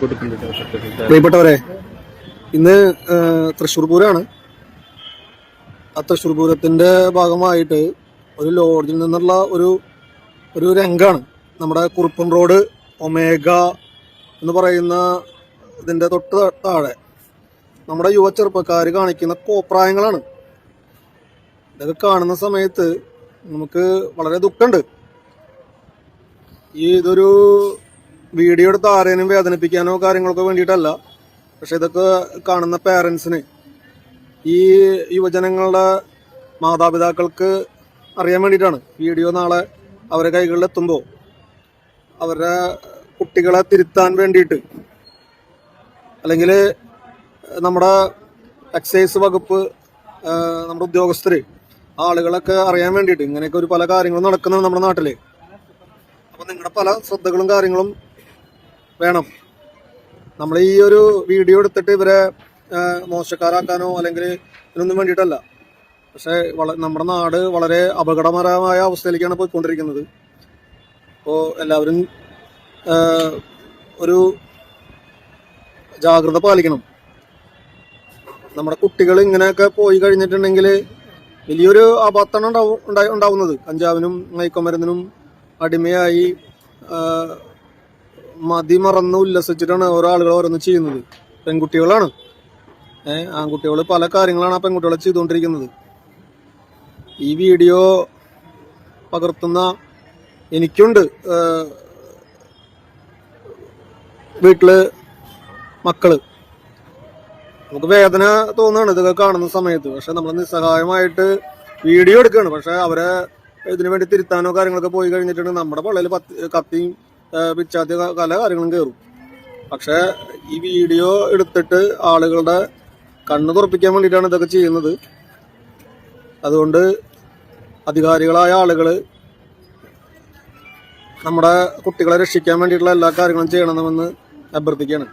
പ്രിയപ്പെട്ടവരെ ഇന്ന് തൃശ്ശൂർ പൂരമാണ് ആ തൃശ്ശൂർ പൂരത്തിന്റെ ഭാഗമായിട്ട് ഒരു ലോഡ്ജിൽ നിന്നുള്ള ഒരു ഒരു രംഗാണ്. നമ്മുടെ കുറുപ്പം റോഡ് ഒമേഗ എന്ന് പറയുന്ന ഇതിന്റെ തൊട്ട് താഴെ നമ്മുടെ യുവ ചെറുപ്പക്കാർ കാണിക്കുന്ന കോപ്രായങ്ങളാണ്. ഇതൊക്കെ കാണുന്ന സമയത്ത് നമുക്ക് വളരെ ദുഃഖമുണ്ട്. ഈ ഇതൊരു വീഡിയോ എടുത്ത് ആരെയും വേദനിപ്പിക്കാനോ കാര്യങ്ങൾക്കോ വേണ്ടിയിട്ടല്ല. പക്ഷെ ഇതൊക്കെ കാണുന്ന പേരൻസിന് ഈ യുവജനങ്ങളുടെ മാതാപിതാക്കൾക്ക് അറിയാൻ വേണ്ടിയിട്ടാണ് വീഡിയോ നാളെ അവരുടെ കൈകളിൽ എത്തുമ്പോൾ അവരുടെ കുട്ടികളെ തിരുത്താൻ വേണ്ടിയിട്ട്. അല്ലെങ്കിൽ നമ്മുടെ എക്സൈസ് വകുപ്പ് നമ്മുടെ ഉദ്യോഗസ്ഥർ ആളുകളൊക്കെ അറിയാൻ വേണ്ടിയിട്ട് ഇങ്ങനെയൊക്കെ ഒരു പല കാര്യങ്ങളും നടക്കുന്നുണ്ട് നമ്മുടെ നാട്ടിൽ അപ്പോൾ നിങ്ങളുടെ പല ശ്രദ്ധകളും കാര്യങ്ങളും വേണം. നമ്മൾ ഈ ഒരു വീഡിയോ എടുത്തിട്ട് ഇവരെ മോശക്കാരാക്കാനോ അല്ലെങ്കിൽ ഇതിനൊന്നും വേണ്ടിയിട്ടല്ല. പക്ഷേ വള നമ്മുടെ നാട് വളരെ അപകടകരമായ അവസ്ഥയിലേക്കാണ് പോയിക്കൊണ്ടിരിക്കുന്നത്. അപ്പോൾ എല്ലാവരും ഒരു ജാഗ്രത പാലിക്കണം. നമ്മുടെ കുട്ടികൾ ഇങ്ങനെയൊക്കെ പോയി കഴിഞ്ഞിട്ടുണ്ടെങ്കിൽ വലിയൊരു അപത്താണ് ഉണ്ടാവും ഉണ്ടാവുന്നത്. കഞ്ചാവിനും മയക്കുമരുന്നിനും അടിമയായി മതി മറന്ന് ഉല്ലസിച്ചിട്ടാണ് ഓരോ ആളുകൾ ഓരോന്ന് ചെയ്യുന്നത്. പെൺകുട്ടികളാണ്. ഏഹ് ആൺകുട്ടികൾ പല കാര്യങ്ങളാണ് ആ പെൺകുട്ടികളെ ചെയ്തുകൊണ്ടിരിക്കുന്നത്. ഈ വീഡിയോ പകർത്തുന്ന എനിക്കുണ്ട്. വീട്ടിൽ മക്കൾ. നമുക്ക് വേദന തോന്നുകയാണ് ഇതൊക്കെ കാണുന്ന സമയത്ത്. പക്ഷെ നമ്മൾ നിസ്സഹായമായിട്ട് വീഡിയോ എടുക്കുകയാണ്. പക്ഷെ അവരെ ഇതിനു വേണ്ടി തിരുത്താനോ കാര്യങ്ങളൊക്കെ പോയി കഴിഞ്ഞിട്ടുണ്ട്. നമ്മുടെ പള്ളിയിൽ പത്തി കത്തിയും പിച്ചാത്തി പല കാര്യങ്ങളും കയറും പക്ഷെ ഈ വീഡിയോ എടുത്തിട്ട് ആളുകളുടെ കണ്ണു തുറപ്പിക്കാൻ വേണ്ടിയിട്ടാണ് ഇതൊക്കെ ചെയ്യുന്നത്. അതുകൊണ്ട് അധികാരികളായ ആളുകൾ നമ്മുടെ കുട്ടികളെ രക്ഷിക്കാൻ വേണ്ടിയിട്ടുള്ള എല്ലാ കാര്യങ്ങളും ചെയ്യണമെന്ന് അഭ്യർത്ഥിക്കുകയാണ്.